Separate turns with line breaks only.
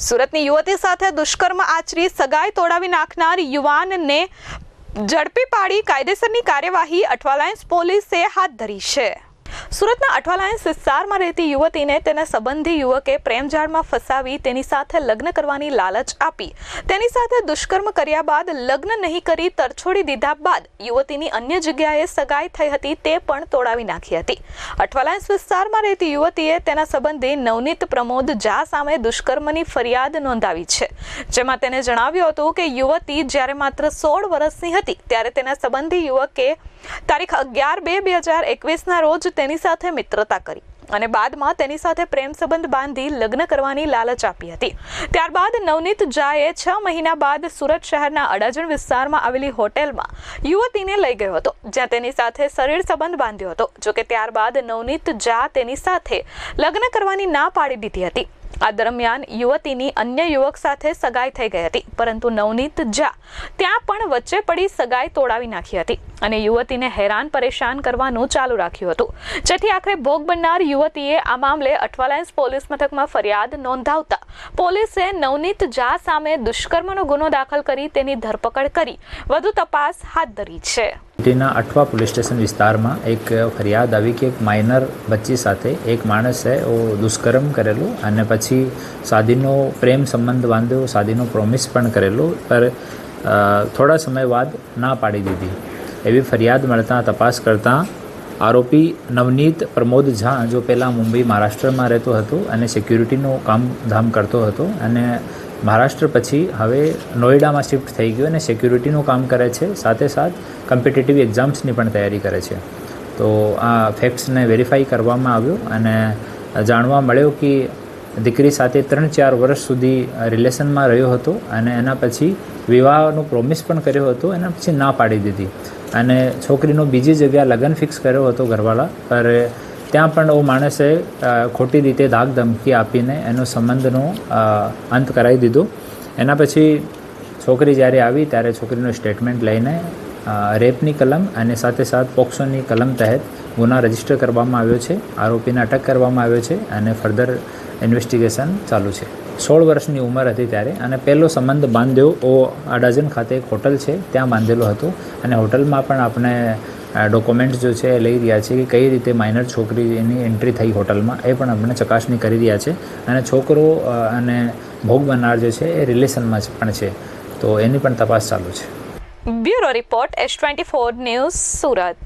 સુરતની યુવતી સાથે દુષ્કર્મ આચરી સગાઈ તોડાવી નાખનાર યુવાનને ઝડપી પાડી કાયદેસરની કાર્યવાહી અઠવાલાયન્સ પોલીસે હાથ ધરી છે. સુરતના અઠવાલાયન્સ વિસ્તારમાં રહેતી યુવતીને તેના સંબંધી યુવકે પ્રેમજાળમાં ફસાવી તેની સાથે લગ્ન કરવાની લાલચ આપી. તેની સાથે દુષ્કર્મ કર્યા બાદ લગ્ન નહીં કરી તરછોડી દીધા બાદ યુવતીની અન્ય જગ્યાએ સગાઈ થઈ હતી તે પણ તોડાવી નાખી હતી. અઠવાલાયન્સ વિસ્તારમાં રહેતી યુવતીએ તેના સંબંધી નવનીત પ્રમોદ ઝા સામે દુષ્કર્મની ફરિયાદ નોંધાવી છે. જેમાં તેને જણાવ્યું હતું કે યુવતી જ્યારે માત્ર સોળ વર્ષની હતી, ત્યારે તેના સંબંધી યુવકે તારીખ અગિયાર બે બે હજાર એકવીસના રોજ તેની સાથે મિત્રતા કરી અને બાદમાં તેની સાથે પ્રેમ સંબંધ બાંધી લગ્ન કરવાની લાલચ આપી હતી. ત્યારબાદ નવનીત જાએ છ મહિના બાદ સુરત શહેરના અડાજણ વિસ્તારમાં આવેલી હોટેલમાં યુવતીને લઈ ગયો હતો, જ્યાં તેની સાથે શરીર સંબંધ બાંધ્યો હતો, જોકે ત્યારબાદ નવનીત જા તેની સાથે લગ્ન કરવાની ના પાડી દીધી હતી. આ દરમિયાન યુવતીની અન્ય યુવક સાથે સગાઈ થઈ ગઈ હતી, પરંતુ નવનીત ઝા ત્યાં પણ વચ્ચે પડી સગાઈ તોડાવી નાખી હતી અને યુવતીને હેરાન પરેશાન કરવાનું ચાલુ રાખ્યું હતું. જેથી આખરે ભોગ બનનાર યુવતીએ આ મામલે અઠવાલાયન્સ પોલીસ મથકમાં ફરિયાદ નોંધાવતા પોલીસે નવનીત ઝા સામે દુષ્કર્મનો ગુનો દાખલ કરી તેની ધરપકડ કરી. વધુ તપાસ હાથ ધરી છે.
સિટીના અઠવા પોલીસ સ્ટેશન વિસ્તારમાં એક ફરિયાદ આવી કે એક માઇનર બચ્ચી સાથે એક માણસે દુષ્કર્મ કરેલું અને પછી સાદીનો પ્રેમ સંબંધ બાંધ્યો સાદીનો પ્રોમિસ પણ કરેલું, પર થોડા સમય બાદ ના પાડી દીધી. એવી ફરિયાદ મળતા તપાસ કરતાં આરોપી નવનીત પ્રમોદ ઝા, જો પહેલાં મુંબઈ મહારાષ્ટ્રમાં રહેતો હતો અને સિક્યુરિટીનું કામ ધામ કરતો હતો અને મહારાષ્ટ્ર પછી હવે નોઈડામાં શિફ્ટ થઈ ગયો અને સિક્યુરિટીનું કામ કરે છે. સાથે સાથ કમ્પિટિટિવ એક્ઝામ્સની પણ તૈયારી કરે છે. તો આ ફેક્ટ્સને વેરીફાઈ કરવામાં આવ્યો અને જાણવા મળ્યું કે દીકરી સાથે ત્રણ ચાર વર્ષ સુધી રિલેશનમાં રહ્યો હતો અને એના પછી વિવાહનું પ્રોમિસ પણ કર્યો હતો, એના પછી ના પાડી દીધી. અને છોકરીનો બીજી જગ્યા લગ્ન ફિક્સ કર્યો હતો ઘરવાળા, પર ત્યાં પણ એ માણસે ખોટી રીતે ધાક ધમકી આપીને એનો સંબંધનો અંત કરાવી દીધો. એના પછી છોકરી જ્યારે આવી ત્યારે છોકરીનું સ્ટેટમેન્ટ લઈને રેપની કલમ અને સાથે સાથ પોક્સોની કલમ તહેત ગુના રજિસ્ટર કરવામાં આવ્યો છે, આરોપીને અટક કરવામાં આવ્યો છે અને ફર્ધર ઇન્વેસ્ટિગેશન ચાલુ છે. સોળ વર્ષની ઉંમર હતી ત્યારે અને પહેલો સંબંધ બાંધ્યો ઓ અડાજન ખાતે એક હોટલ છે, ત્યાં બાંધેલો હતો અને હોટલમાં પણ આપણે ડોક્યુમેન્ટ્સ જો છે એ લઈ રહ્યા છે કે કઈ રીતે માઇનર છોકરીની એન્ટ્રી થઈ હોટલમાં, એ પણ આપણે ચકાસણી કરી રહ્યા છે. અને છોકરો અને ભોગ બનનાર જે છે એ રિલેશનમાં પણ છે. તો એની પણ તપાસ ચાલુ છે.
Bureau report S twenty four news Surat.